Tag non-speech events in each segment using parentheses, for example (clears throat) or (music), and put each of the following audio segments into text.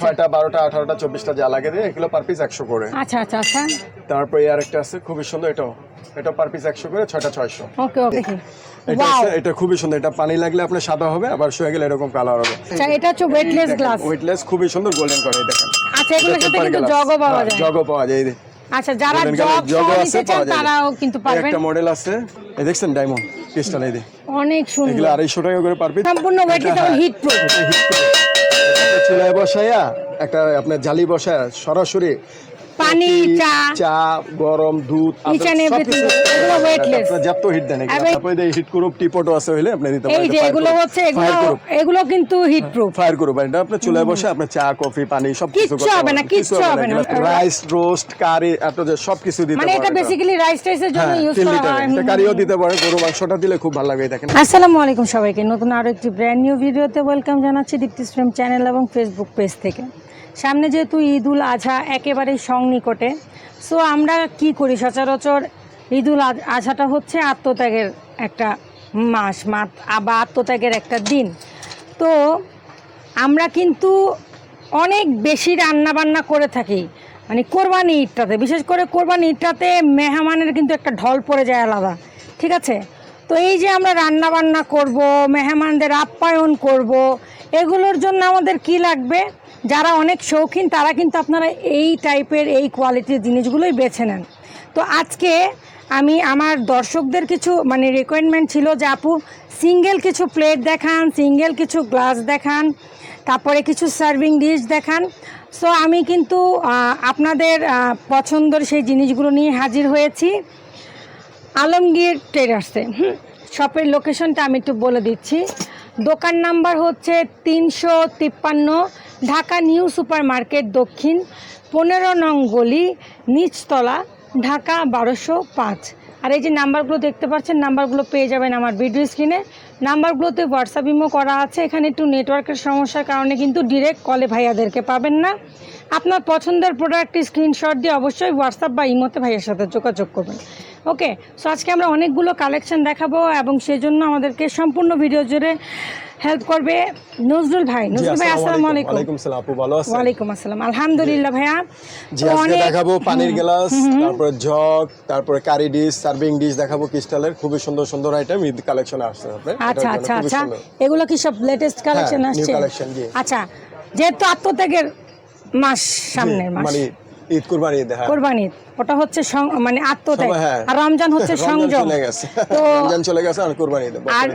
ছয়টা বারোটা আঠারোটা চব্বিশটা যা লাগে দিয়ে এগুলো পার পিস একশো করে। আচ্ছা আচ্ছা আচ্ছা। তারপরে আর একটা আছে খুবই সুন্দর এটাও। এটা পার পিস একশো করে ছয়টা ছয়শো। ওকে ওকে এটা আছে এটা খুবই সুন্দর এটা পানি লাগলে আপনার সাদা হবে আবার শুয়ে গেলে এরকম কালার হবে। আচ্ছা এটা হচ্ছে ওয়েটলেস গ্লাস ওয়েটলেস খুবই সুন্দর গোল্ডেন করে এই দেখেন। আচ্ছা এগুলোর সাথে কিন্তু জগও পাওয়া যায়। জগও পাওয়া যায় এই যে। আচ্ছা যারা golden জগ জগও আছে নিতে চান পাওয়া যায়। তারাও কিন্তু এই পারবেন। একটা মডেল আছে এই দেখছেন ডায়মন্ড ক্রিস্টাল এই যে। অনেক এগুলো সুন্দর আড়াইশো টাকা করে পার পিস সম্পূর্ণ ওয়েটলেস এবং হিট প্রুফ চুলায় বসাইয়া একটা আপনার জালি বসায় সরাসরি পানি চা চা গরম দুধ এগুলো। আপনার যত হিট দেন তারপরে হিট করুপ টিপটও আছে হইলে আপনি দিতে এই যে এগুলো হচ্ছে এগুলো এগুলো কিন্তু হিট প্রুফ ফায়ার করুপ এটা আপনি চুলায় বসে আপনি চা কফি পানি সব কিছু কিচ্ছু হবে না, কিচ্ছু হবে না। রাইস রোস্ট কারি এত যে সব কিছু দিতে মানে এটা পারেন বেসিক্যালি রাইস টাইসের জন্য হ্যাঁ ইউজ করা হয়। এটা কারিও দিতে পারে গরু মাংসটা দিলে খুব ভালো লাগে এই দেখেন। আসসালামু আলাইকুম সবাইকে। নতুন আরও একটি ব্র্যান্ড নিউ ভিডিওতে ওয়েলকাম জানাচ্ছি দীপ্তি স্ট্রিম চ্যানেল এবং ফেসবুক পেজ থেকে। সামনে যেহেতু ঈদ উল আজহা একেবারেই সংনিকটে সো আমরা কি করি? সচরাচর ঈদ উল আজ- আজহাটা হচ্ছে আত্মত্যাগের একটা মাস বা আত্মত্যাগের একটা দিন। তো আমরা কিন্তু অনেক বেশি রান্না বান্না করে থাকি মানে কোরবানি ঈদটাতে, বিশেষ করে কোরবানি ঈদটাতে মেহমানের কিন্তু একটা ঢল পড়ে যায় আলাদা, ঠিক আছে? তো এই যে আমরা রান্না বান্না করব, মেহমানদের আপ্যায়ন করব, এগুলোর জন্য আমাদের কি লাগবে? যারা অনেক শৌখিন, তারা কিন্তু আপনারা এই টাইপের এই কোয়ালিটির জিনিসগুলোই বেছে নেন। তো আজকে আমি আমার দর্শকদের কিছু মানে রিকোয়ারমেন্ট ছিল যে আপু সিঙ্গেল কিছু প্লেট দেখান সিঙ্গেল কিছু গ্লাস দেখান, তারপরে কিছু সার্ভিং ডিশ দেখান। সো আমি কিন্তু আপনাদের পছন্দের সেই জিনিসগুলো নিয়ে হাজির হয়েছি। আলমগীর ট্রেডার্সে হুম শপের লোকেশনটা আমি একটু বলে দিচ্ছি। দোকান নাম্বার হচ্ছে তিনশো তিপ্পান্ন ঢাকা নিউ সুপার মার্কেট দক্ষিণ, পনেরো নং গলি, নিচতলা, ঢাকা বারোশো পাঁচ। আর এই যে নাম্বারগুলো দেখতে পাচ্ছেন, নাম্বারগুলো পেয়ে যাবেন আমার ভিডিও স্ক্রিনে। নাম্বারগুলোতে হোয়াটসঅ্যাপ ইমো করা আছে, এখানে একটু নেটওয়ার্কের সমস্যার কারণে কিন্তু ডিরেক্ট কলে ভাইয়াদেরকে পাবেন না। আপনার পছন্দের প্রোডাক্টটি স্ক্রিনশট দিয়ে অবশ্যই হোয়াটসঅ্যাপ বা ইমোতে ভাইয়ের সাথে যোগাযোগ করবেন। ওকে সো আজকে আমরা অনেকগুলো কালেকশন দেখাবো এবং সেজন্য আমাদেরকে সম্পূর্ণ ভিডিও জুড়ে হেল্প করবে নজরুল ভাই। নজরুল ভাই আসসালামু আলাইকুম। ওয়ালাইকুম সালাম আপু ভালো আছেন? ওয়ালাইকুম আসসালাম। আলহামদুলিল্লাহ ভাইয়া। জি আজকে দেখাবো পানির গ্লাস তারপরে জগ তারপরে কারি ডিশ সার্ভিং ডিশ দেখাবো ক্রিস্টালের। খুবই সুন্দর সুন্দর আইটেম ঈদ কালেকশনে আসছে আপনার। আচ্ছা আচ্ছা আচ্ছা। এগুলো কি সব লেটেস্ট কালেকশন new আসছে? collection, জি। আচ্ছা যেহেতু আত্মত্যাগের মাস সামনের মাস। মানে ঈদ কুরবানি ঈদ হ্যাঁ। কোরবানির ওটা হচ্ছে মানে আত্মত্যাগ। হ্যাঁ। আর রমজান হচ্ছে সংযম। চলে গেছে। রমজান চলে গেছে আর কুরবানি ঈদ আর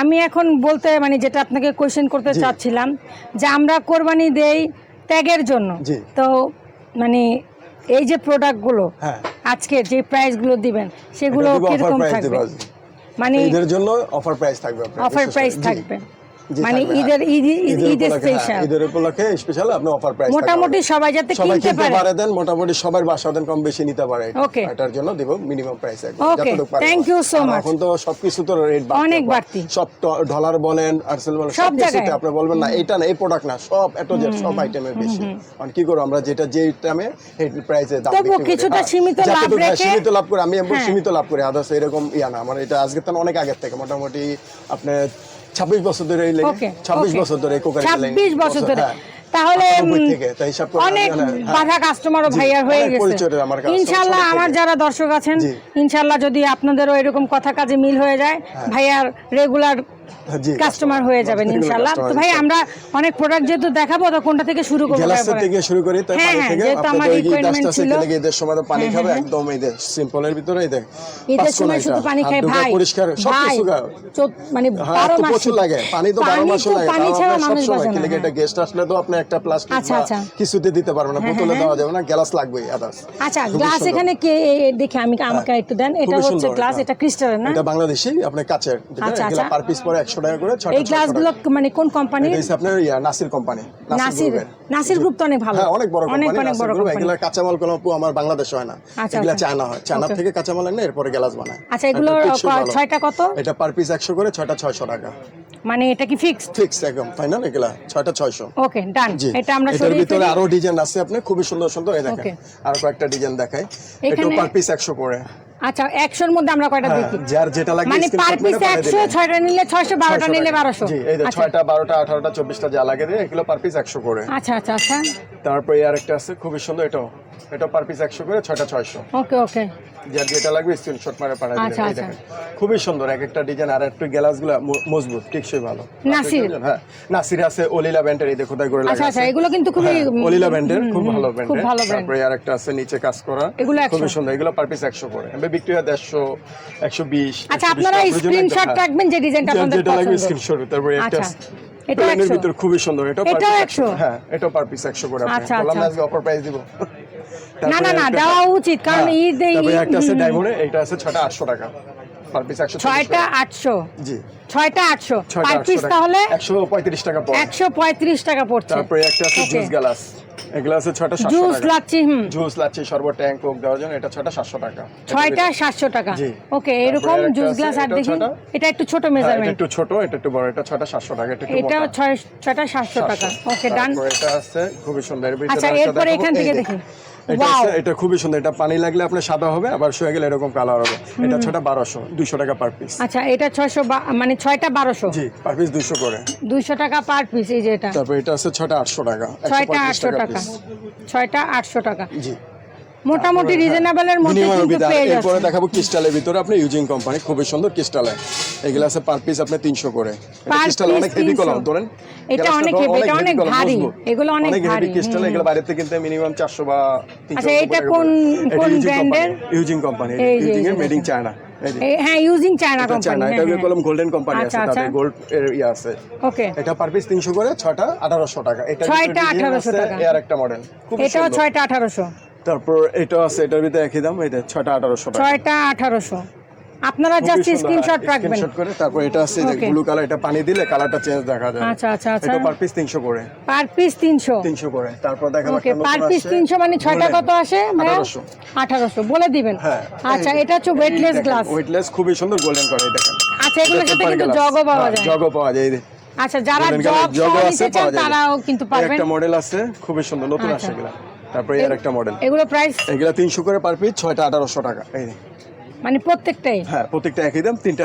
আমি এখন বলতে মানে যেটা আপনাকে কোয়েশ্চেন করতে চাচ্ছিলাম যে আমরা কোরবানি দেই ত্যাগের জন্য। তো মানে এই যে প্রোডাক্টগুলো হ্যাঁ। আজকে যে প্রাইসগুলো দিবেন সেগুলো কীরকম থাকবে? মানে ঈদের জন্য অফার প্রাইস থাকবে অফার প্রাইস থাকবে। মানে ঈদের হ্যাঁ। ঈদ ঈদ- ঈদের হ্যাঁ, স্পেশাল ঈদের উপলক্ষে স্পেশাল আপনি অফার প্রাইস মোটামুটি সবাই যাতে কিনতে পারে পারে দেন মোটামুটি সবার বাসা দেন কম বেশি নিতে পারে. এটার জন্য দিব minimum price Okay, thank you so much. এখন তো সবকিছু তো রেট অনেক বাড়তি। সব ডলার বলেন আরসেল বলেন সব কিছুতে। আপনি বলবেন না এটা না এই প্রোডাক্ট না সব এত যে সব আইটেমের বেশি কারণ কি করব আমরা যেটা যে দামে এই প্রাইসে দাম করি। কিছুটা হ্যাঁ, সীমিত লাভ হ্যাঁ, রেখে- সীমিত লাভ করে আমি হ্যাঁ। সীমিত লাভ করি আদার্স এরকম ইয়া না আমার এটা আজকে তো অনেক আগের থেকে মোটামুটি আপনার ছাব্বিশ বছর ধরে এই ছাব্বিশ বছর ধরে কোকারি ছাব্বিশ বছর ধরে। তাহলে হিসাব করে অনেক হ্যাঁ। বাধা কাস্টমারও ভাইয়া হয়ে গেছে। ইনশাল্লাহ আমার। যারা দর্শক আছেন ইনশাল্লাহ যদি আপনাদেরও এরকম কথা কাজে মিল হয়ে যায় ভাইয়ার রেগুলার কাস্টমার হয়ে যাবেন regular ইনশাল্লাহ তো ভাই আমরা অনেক প্রোডাক্ট যেহেতু দেখাবো তো কোনটা থেকে শুরু করব তারপরে? থেকে শুরু করি তাই হ্যাঁ, পানি হ্যাঁ, থেকে আমার আছে ছিল। ঈদের সময় তো পানি হ্যাঁ, খাবে হ্যাঁ। একদম এই সিম্পলের ভিতরে এই দেখ ঈদের সময় শুধু পানি খায় ভাই পরিষ্কার সব কিছু। মানে হ্যাঁ, বারো তো মাস প্রচুর লাগে পানি তো বারো পানি মাসও তো- লাগে পানি ছাড়া মানুষ বাঁচে না, এটা গেস্ট আসলে তো আপনি একটা প্লাস্টিক আচ্ছা, আচ্ছা। কিছুতে দিতে পারবেন না বোতলে দেওয়া যাবে না গ্লাস লাগবেই আদার্স আচ্ছা গ্লাস এখানে কে দেখে আমি আমাকে একটু দেন এটা হচ্ছে গ্লাস এটা। ক্রিস্টালের না এটা বাংলাদেশি আপনার কাচের আচ্ছা, আচ্ছা। পার পিস পরে একশো টাকা করে এই গ্লাসগুলো মানে কোন কোম্পানির এটা আপনার নাসির কোম্পানি নাসির নাসির গ্রুপ তো অনেক ভালো। হ্যাঁ অনেক বড় অনেক কোম্পানি অনেক বড় কোম্পানি এগুলা কাঁচামাল কোনো আমার বাংলাদেশে হয় না। আচ্ছা, এগুলা আচ্ছা। চায়না হয়। চায়না থেকে কাঁচামাল এনে এরপরে গ্লাস বানায়। আচ্ছা ছয়টা কত? এটা পার পিস একশো করে ছয়টা ছয়শো টাকা। মানে এটা কি ফিক্সড একদম ফাইনাল এগুলা ওকে ডান এটা আমরা ভিতরে আরও ডিজাইন আছে আপনি খুবই সুন্দর সুন্দর। এই দেখেন. আর কয়েকটা ডিজাইন দেখাই। এটা পার পিস একশো করে। আচ্ছা একশোর মধ্যে আমরা কয়টা হ্যাঁ, দেখি? যার যেটা লাগে মানে পার পিস একশো ছয়টা নিলে ছয়শো বারোটা নিলে বারোশো। জি এই যে আচ্ছা। ছয়টা বারোটা আঠারোটা চব্বিশটা যা লাগে দিয়ে এগুলো পার পিস একশো করে। আচ্ছা আচ্ছা আচ্ছা। তারপরে আর একটা আছে খুবই সুন্দর এটাও। এটা পার পিস একশো করে ছয়টা ছয়শো। ওকে ওকে যার যেটা লাগবে স্ক্রিনশট মারে পাঠাই দিবেন। আচ্ছা, এই আচ্ছা। দেখেন খুবই সুন্দর এক একটা ডিজাইন আর একটু গ্লাসগুলো মজবুত টিকসই ভালো। নাসির? হ্যাঁ। নাসির আছে ওলিলা ব্যান্ডের এই দেখো তাই করে আচ্ছা লাগা আচ্ছা এগুলো কিন্তু খুবই হ্যাঁ, ওলিলা ব্যান্ডের খুব ভালো খুব ভালো ব্র্যান্ড তারপরে আর একটা আছে নিচে কাজ করা। খুবই সুন্দর এগুলো পার পিস একশো করে। এবার বিক্রি হয় দেড়শো একশো বিশ আচ্ছা আপনারা স্ক্রিনশট রাখবেন যে ডিজাইনটা আপনাদের যেটা লাগবে স্ক্রিনশট তারপরে একটা আচ্ছা এটা 100 ভিতর খুবই সুন্দর এটা এটাও 100 100? হ্যাঁ এটাও পার পিস একশো করে আপনি। বললাম। আজকে অফার প্রাইস দিব। না না না দেওয়া উচিত কারণ হ্যাঁ, ঈদ একটা আছে ডায়মন্ডে এটা আছে ছটা আটশো টাকা। পার পিস একশো ছয়টা আটশো। জি। ছয়টা আটশো। পার পিস তাহলে একশো পঁয়ত্রিশ টাকা একশো পঁয়ত্রিশ টাকা পড়ছে। তারপরে একটা আছে জুস গ্লাস এগুলো আছে ছটা জুস লাচ্ছি হুম। জুস লাচ্ছি সর্বত ট্যাঙ্ক কোক দেওয়ার জন্য এটা ছটা সাতশো টাকা। ছয়টা সাতশো টাকা। ওকে এরকম জুস গ্লাস আর দেখি। এটা একটু ছোট হ্যাঁ, মেজারমেন্ট একটু ছোট এটা একটু বড় এটা ছটা সাতশো টাকা এটা এটা ছয় ছয়টা সাতশো টাকা। ওকে ডান এটা আছে খুবই সুন্দর। আচ্ছা এরপরে এখান থেকে দেখি। এটা এটা খুবই সুন্দর। এটা পানি লাগলে আপনার সাদা হবে আবার শুয়ে গেলে এরকম কালার হবে। এটা ছটা বারোশো দুইশো টাকা পার পিস আচ্ছা এটা ছয়শো মানে ছয়টা বারোশো? জি পার পিস দুইশো করে। দুইশো টাকা পার পিস এই যে এটা। তারপর এটা আছে ছটা আটশো টাকা ছয়টা আটশো টাকা ছয়টা আটশো টাকা। জি। মোটামুটি রিজনেবলের মধ্যে মিনিমাম কিন্তু পেয়ে এরপরে দেখাবো ক্রিস্টালের ভিতরে। আপনি ইউজিং কোম্পানি খুবই সুন্দর ক্রিস্টাল এগুলো আছে পার পিস আপনি তিনশো করে। ক্রিস্টাল অনেক হেভি কলম ধরেন। এটা অনেক heavy, এটা অনেক ভারী। এগুলো অনেক ভারী, ক্রিস্টাল এগুলো বাইরে থেকে কিনতে মিনিমাম চারশো বা তিনশো আচ্ছা, এটা কোন- কোন brand-এর? ইউজিং কোম্পানি। ইউজিং এর মেড ইন চায়না হ্যাঁ ইউজিং চায়না কোম্পানি। এটা কলম গোল্ডেন কোম্পানি আচ্ছা, আছে আচ্ছা। তাদের গোল্ড এর ইয়ে আছে। ওকে। এটা পার পিস তিনশো করে ছটা আঠারোশো টাকা। এটা ছয়টা 1800 টাকা। এর একটা মডেল খুব এটাও ছয়টা আঠারোশো। তারপর এটা আছে এটার ভিতরে একই দাম এটা ছয়টা আঠারোশো ছয়টা আঠারোশো। আপনারা জাস্ট স্ক্রিনশট রাখবেন। স্ক্রিনশট করে তারপর এটা আছে যে ব্লু কালার এটা পানি দিলে কালারটা চেঞ্জ দেখা যায়। আচ্ছা আচ্ছা আচ্ছা। এটা পার পিস তিনশো করে। পার পিস তিনশো। তিনশো করে। তারপর দেখাবো ওকে পার পিস আসছে, তিনশো মানে ছয়টা golden। কত আসে ভাইয়া? 1800 বলে দিবেন। হ্যাঁ আচ্ছা এটা হচ্ছে ওয়েটলেস গ্লাস ওয়েটলেস খুবই সুন্দর গোল্ডেন করে দেখেন। আচ্ছা এগুলোর সাথে কিন্তু জগও পাওয়া যায়। জগও পাওয়া যায় আচ্ছা যারা জগ নিতে চান তারাও কিন্তু পারবেন একটা মডেল আছে খুবই সুন্দর নতুন আচ্ছা। আসছে এগুলা। তারপরে এর একটা মডেল এগুলো প্রাইস এগুলো তিনশো করে পার পিস ছয়টা আঠারোশো টাকা। এই। মানে প্রত্যেকটাই? হ্যাঁ প্রত্যেকটা একই দাম তিনটা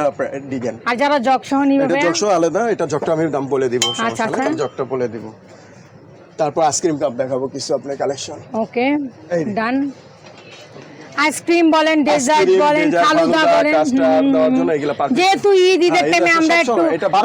ডিজাইন আর যারা জগ সহ নিবে এটা জক সহ আলাদা এটা জগটা আমি দাম বলে দিব আচ্ছা, আচ্ছা। জগটা বলে দিব। তারপর আইসক্রিম কাপ দেখাবো কিছু আপনার collection okay done ice cream বলেন ডেজার্ট বলেন ফালুদা বলেন যেহেতু ঈদ ঈদের টাইমে আমরা একটু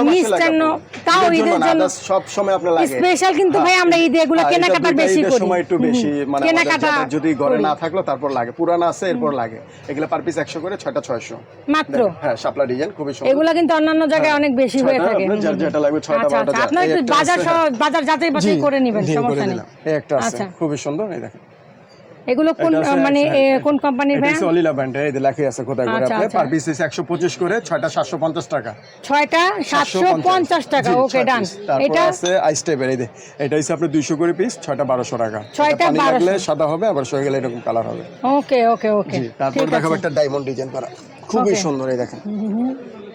মিষ্টান্ন তাও ঈদের জন্য সব সময় আপনার লাগে। স্পেশাল কিন্তু ভাই আমরা ঈদে এগুলো হ্যাঁ, কেনাকাটা বেশি করি। সময় একটু বেশি মানে কেনাকাটা যদি ঘরে না থাকল তারপর লাগে। পুরানা আছে এরপর লাগে। এগুলো পার পিস একশো করে ছয়টা ছয়শো। মাত্র? হ্যাঁ শাপলা ডিজাইন খুবই সুন্দর। এগুলো কিন্তু অন্যান্য জায়গায় অনেক বেশি হয়ে থাকে। আপনার যেটা লাগবে ছয়টা আচ্ছা বারোটা আচ্ছা আপনার একটা বাজার বাজার যাচাই বাছাই করে নেবেন সমস্যা নেই। একটা আছে আচ্ছা। খুবই সুন্দর এই দেখেন। এগুলো কোন মানে। কোন কোম্পানির এটা ভাই অলিলা ব্যান্ড এই লেখা আছে কোথায় করে আচ্ছা, আপনি। পার পিস একশো পঁচিশ করে ছয়টা সাতশো পঞ্চাশ টাকা। ছয়টা সাতশো পঞ্চাশ। টাকা ওকে ডান এটা আছে আইস টেপের এই এটা হচ্ছে আপনার দুইশো করে পিস ছয়টা বারোশো টাকা। ছয়টা এটা 1200 লাগলে সাদা হবে আবার সয়ে গেলে এরকম কালার হবে। ওকে ওকে ওকে। তারপর দেখাবো একটা ডায়মন্ড ডিজাইন করা। খুবই সুন্দর এই দেখেন।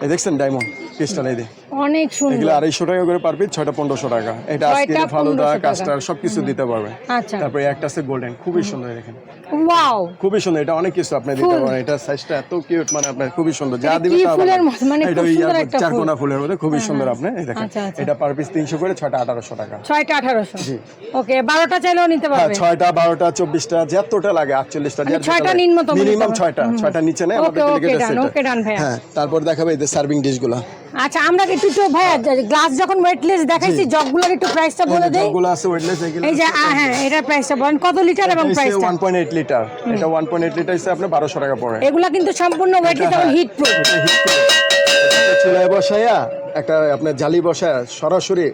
এই দেখছেন ডায়মন্ড পিসটা এই অনেক সুন্দর। এগুলো আড়াইশো টাকা করে পার পিস ছয়টা পনেরোশো টাকা। এটা আজকে ফালুদা কাস্টার সবকিছু দিতে পারবে আচ্ছা। তারপরে একটা আছে গোল্ডেন খুবই সুন্দর দেখেন। ওয়াও! খুবই সুন্দর এটা অনেক কিছু আপনি দিতে। পারেন এটা সাইজটা এত কিউট মানে আপনার খুবই সুন্দর। যা এটা দিবে কি তা ফুলের মানে এটা একটা চারকোনা ফুলের মধ্যে খুবই সুন্দর আপনি এই দেখেন। আচ্ছা, আচ্ছা। এটা পার পিস তিনশো করে ছয়টা আঠারোশো টাকা। ছয়টা আঠারোশো। জি। ওকে বারোটা চাইলেও নিতে হ্যাঁ পারবে। ছয়টা যতটা লাগে আটচল্লিশটা মানে ছয়টা নিম্নতম মিনিমাম ছয়টা ছয়টা নিচে নেই আমাদের হ্যাঁ তারপর দেখাবে এই সার্ভিং ডিশগুলো আচ্ছা আমরা একটু একটু ভাইয়া গ্লাস যখন ওয়েটলেস দেখাইছি জগগুলোর একটু প্রাইসটা বলে দেই। জগগুলো আছে ওয়েটলেস এগুলো এই যে হ্যাঁ এটার প্রাইসটা বলেন। কত লিটার এবং প্রাইসটা ওয়ান পয়েন্ট এইট লিটার এটা ওয়ান পয়েন্ট এইট লিটার হিসেবে আপনার 1200 টাকা পড়ে। এগুলা কিন্তু সম্পূর্ণ ওয়েটলেস এবং হিট প্রুফ এটা প্রুফ চুলায় বসায়া একটা আপনার জালি বসায় সরাসরি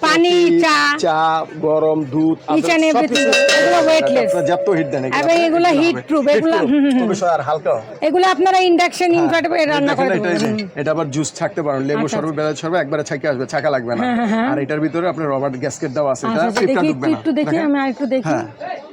পানি চা চা গরম দুধ এগুলো। আপনার যত হিট দেন এগুলো এগুলো- হুম, হুম। খুবই আর হালকা। এগুলো আপনারা ইন্ডাকশন ইনভার্টারে রান্না করে এটা আবার জুস থাকতে পারেন লেবু আচ্ছা, বেলা সর্ব একবারে ছাকে আসবে ছাকা লাগবে না। আর এটার ভিতরে আপনার রবার গ্যাসকেট দেওয়া আছে এটা আচ্ছা আচ্ছা, ঢুকবে একটু না। একটু দেখি আমি আরেকটু দেখি। হ্যাঁ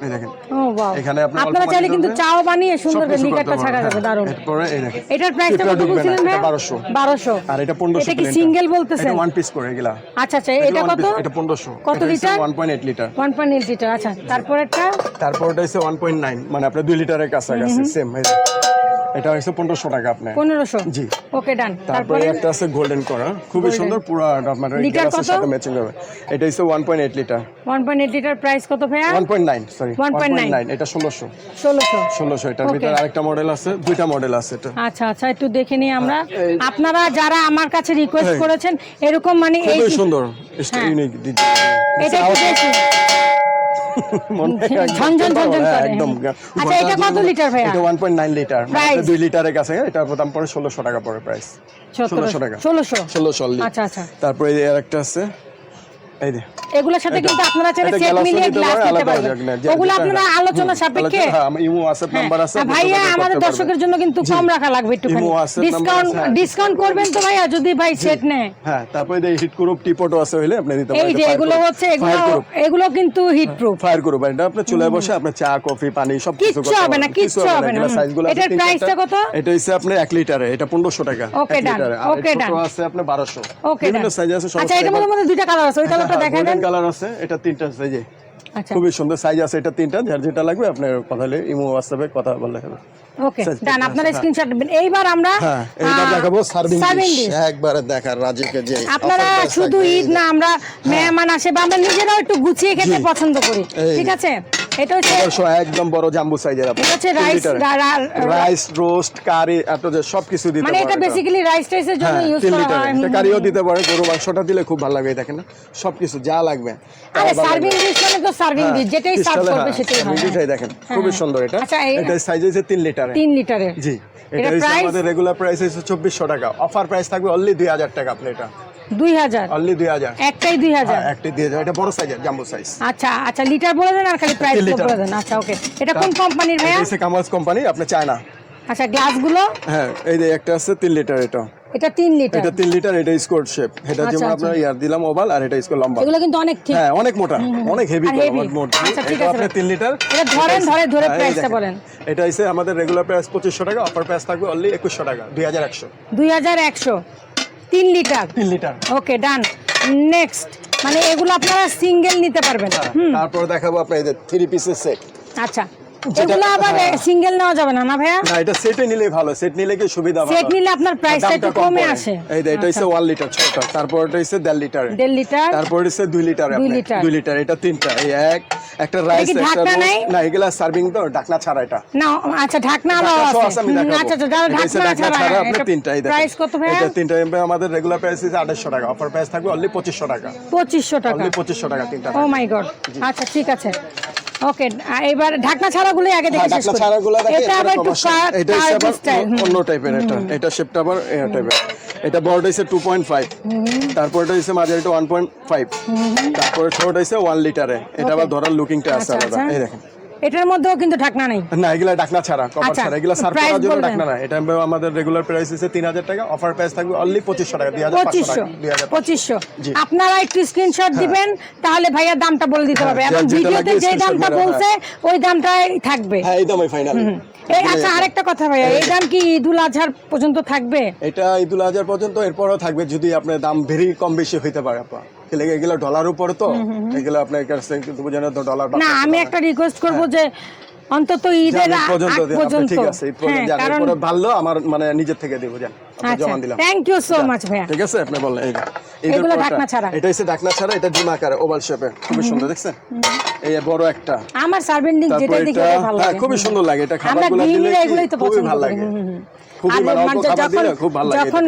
এই দেখেন। ও বাও এখানে আপনি আপনারা চাইলে কিন্তু। চাও বানিয়ে সুন্দর করে লিকারটা ছাকা যাবে হ্যাঁ। দারুণ। এরপরে এই দেখেন। এটার প্রাইসটা কত বলছিলেন এটা ভাই? 1200 বারোশো। আর এটা পনেরোশো এটা কি সিঙ্গেল বলতেছেন? এটা ওয়ান পিস করে এগুলা। আচ্ছা আচ্ছা এটা কত? এটা 1500 কত litre? One point eight litre. One point eight litre আচ্ছা। তারপর একটা? তারপর ওটা হচ্ছে ওয়ান পয়েন্ট নাইন মানে আপনার দুই লিটারের কাছাকাছি সেম এটা হচ্ছে পনেরোশো টাকা আপনার। পনেরোশো? জি। ওকে ডান। তারপরে একটা আছে গোল্ডেন করা। খুবই সুন্দর পুরো আপনার লিটার গ্লাসের? সাথে ম্যাচিং হবে। এটা হচ্ছে one point eight litre one point eight litre price কত ভাইয়া? One point nine sorry one 1.9 point nine এটা ষোলোশো। ষোলোশো। ষোলোশো এটার. ভিতরে আরেকটা মডেল আছে দুইটা মডেল আছে এটা। আচ্ছা আচ্ছা একটু দেখে নিই আমরা। আপনারা যারা আমার কাছে রিকোয়েস্ট করেছেন এরকম মানে এই সুন্দর হ্যাঁ। ইউনিক এটা একটু বেশি ঝনঝন ঝনঝন করে, একদম হ্যাঁ। আচ্ছা, এটা কত লিটার? এটা লিটার লিটারের কাছে এটা দাম পড়ে টাকা পড়ে প্রাইস ষোলোশো টাকা। আচ্ছা আচ্ছা। তারপরে আর একটা আছে। এই যে। এগুলোর সাথে কিন্তু আপনারা চাইলে সেট মিলিয়ে গ্লাস নিতে পারবেন। ওগুলো আপনারা আলোচনা সাপেক্ষে হ্যাঁ, ইমো আছে নাম্বার আছে ভাইয়া আমাদের দর্শকের জন্য কিন্তু কম রাখা লাগবে একটুখানি। ডিসকাউন্ট নাম্বার আছে। ডিসকাউন্ট করবেন তো ভাইয়া যদি ভাই সেট নেয়। হ্যাঁ তারপরে এই হিট গ্রুপ টিপটও আছে হইলে আপনি দিতে এই যে এগুলো হচ্ছে এগুলো এগুলো কিন্তু হিট প্রুফ ফায়ার গ্রুপ এটা আপনি চুলায় বসে আপনি চা কফি পানি সব কিছু হবে না, কিচ্ছু হবে না, হুম। সাইজগুলো এটার price-টা কত? এটা হচ্ছে আপনার 1 লিটারে এটা 1500 টাকা। Okay, এক done, লিটারে। আর okay, ছোট done. আছে আপনার 1200 ওকে বিভিন্ন সাইজ আছে আচ্ছা এটার মধ্যে মধ্যে দুইটা কালার আছে ওই কালারটা দেন। কালার আছে এটা তিনটা সাইজে আচ্ছা। খুবই সুন্দর সাইজ আছে এটা তিনটা যার যেটা লাগবে আপনার কথা হলে ইমো হোয়াটসঅ্যাপে কথা বলে হবে। ওকে ডান আপনারা স্ক্রিনশট দিবেন এইবার আমরা হ্যাঁ এইবার দেখাবো সার্ভিং ডিশ। একবারে দেখার রাজীবকে যে আপনারা শুধু ঈদ না আমরা মেহমান আসে বা আমরা নিজেরাও একটু গুছিয়ে খেতে পছন্দ করি ঠিক আছে? এটা হচ্ছে একদম বড় জাম্বু সাইজের এটা হচ্ছে রাইস রাইস রোস্ট কারি এত যে সবকিছু দিতে মানে এটা বেসিক্যালি রাইস টাইসের জন্য হ্যাঁ ইউজ করা হয়। এটা কারিও দিতে পারে গরু মাংসটা দিলে খুব ভালো দেখেন না? সবকিছু যা লাগবে। আরে সার্ভিং ডিশ মানে তো সার্ভিং হ্যাঁ, ডিশ যেটাই সার্ভ করবে হ্যাঁ, সেটাই হয় দেখেন খুবই সুন্দর। এটা আচ্ছা, এটা সাইজ হচ্ছে লিটারের। জি এটা? আমাদের রেগুলার প্রাইস হচ্ছে চব্বিশশো টাকা। অফার প্রাইস থাকবে অনলি দুই হাজার টাকা আপনি এটা। দুই হাজার। দুই হাজার। লিটার কোম্পানি চায়না এটা লিটার লিটার এটা ইয়ার দিলাম আর এটা লম্বা। অনেক হ্যাঁ অনেক মোটা অনেক হেভি লিটার ধরে এটা আমাদের রেগুলার টাকা থাকবে টাকা 2100 2100 তিন লিটার? তিন লিটার। ওকে ডান নেক্সট মানে এগুলো আপনারা সিঙ্গেল নিতে পারবেন। হুম। তারপর দেখাবো আপনাদের থ্রি পিসের সেট আচ্ছা। এগুলো আবার হ্যাঁ। সিঙ্গেল নেওয়া যাবে না না ভাইয়া? না এটা সেটে নিলেই ভালো সেট নিলে কি সুবিধা ভালো। সেট নিলে আপনার প্রাইসটা একটু কম। আসে। এই যে এটা হচ্ছে ওয়ান লিটার ছোটটা তারপর এটা হচ্ছে দেড় লিটার দেড় লিটার? তারপর হচ্ছে দুই লিটার দুই লিটার। দুই লিটার এটা তিনটা। এই এক একটা রাইস একটা না এগুলা সার্ভিং তো ঢাকনা ছাড়া এটা। না আচ্ছা ঢাকনা আছে। আছে। আচ্ছা আচ্ছা ঢাকনা ছাড়া দেখেন। প্রাইস কত ভাইয়া? এটা তিনটা আমাদের রেগুলার প্রাইস আড়াইশো টাকা। অফার প্রাইস থাকবে অনলি পঁচিশশো টাকা। পঁচিশশো টাকা। অনলি পঁচিশশো টাকা তিনটা ও মাই গড আচ্ছা ঠিক আছে। ওকে এবার ঢাকনা ছাড়াগুলো আগে দেখে হ্যাঁ, শেষ করি। ছাড়াগুলো এটা আবার একটু এটা অন্য টাইপের এটা। এটা শেপটা আবার এই টাইপের এটা বড়টা হচ্ছে টু পয়েন্ট ফাইভ তারপর এটা হচ্ছে মাঝারিটা ওয়ান পয়েন্ট ফাইভ তারপরে ছোট হয়েছে ওয়ান লিটারে এটা আবার ধরার লুকিংটা আছে আচ্ছা, আলাদা। আচ্ছা। এই দেখেন। এটার মধ্যেও কিন্তু ঢাকনা নেই। না এগুলা ডাকনা ছাড়া কভার আচ্ছা, ছাড়া এগুলা সার্ভ করার জন্য। ডাকনা না এটা আমাদের রেগুলার প্রাইস হচ্ছে তিন হাজার টাকা অফার প্রাইস থাকবে অনলি পঁচিশশো টাকা দুই হাজার পাঁচশো পঁচিশশো টাকা দুই হাজার পঁচিশশো। জি। আপনারা একটু স্ক্রিনশট দিবেন তাহলে ভাইয়া দামটা বলে দিতে হবে। হ্যাঁ, এবং ভিডিওতে যে দামটা বলছে ওই দামটাই থাকবে। হ্যাঁ এই দামই ফাইনাল এই আচ্ছা আরেকটা কথা ভাইয়া এই দাম কি ঈদুল আজহার পর্যন্ত থাকবে? এটা ঈদুল আজহার পর্যন্ত এরপরও থাকবে যদি আপনার দাম ভেরি কম বেশি হইতে পারে আপা। তাহলে এগুলো ডলার উপরে তো এগুলো আপনার কাছে কিন্তু বুঝেন তো ডলার না আমি একটা রিকোয়েস্ট করব যে অন্তত ঈদের পর্যন্ত ঠিক আছে ঈদ পর্যন্ত হ্যাঁ ভালো আমার মানে নিজের থেকে দিব আচ্ছা জমা দিলাম। থ্যাংক ইউ সো মাচ ভাইয়া। ঠিক আছে আপনি বললেন এই এগুলো ঢাকনা ছাড়া। এটা হচ্ছে ঢাকনা ছাড়া এটা ডিম আকারে ওভাল শেপে খুবই সুন্দর দেখছেন? এই বড় একটা। আমার সার্ভেন্টিং যেটা দেখে ভালো হ্যাঁ লাগে। খুবই সুন্দর লাগে। এটা খাবারগুলো দিলে পছন্দ ভালো লাগে। আর মানে যখন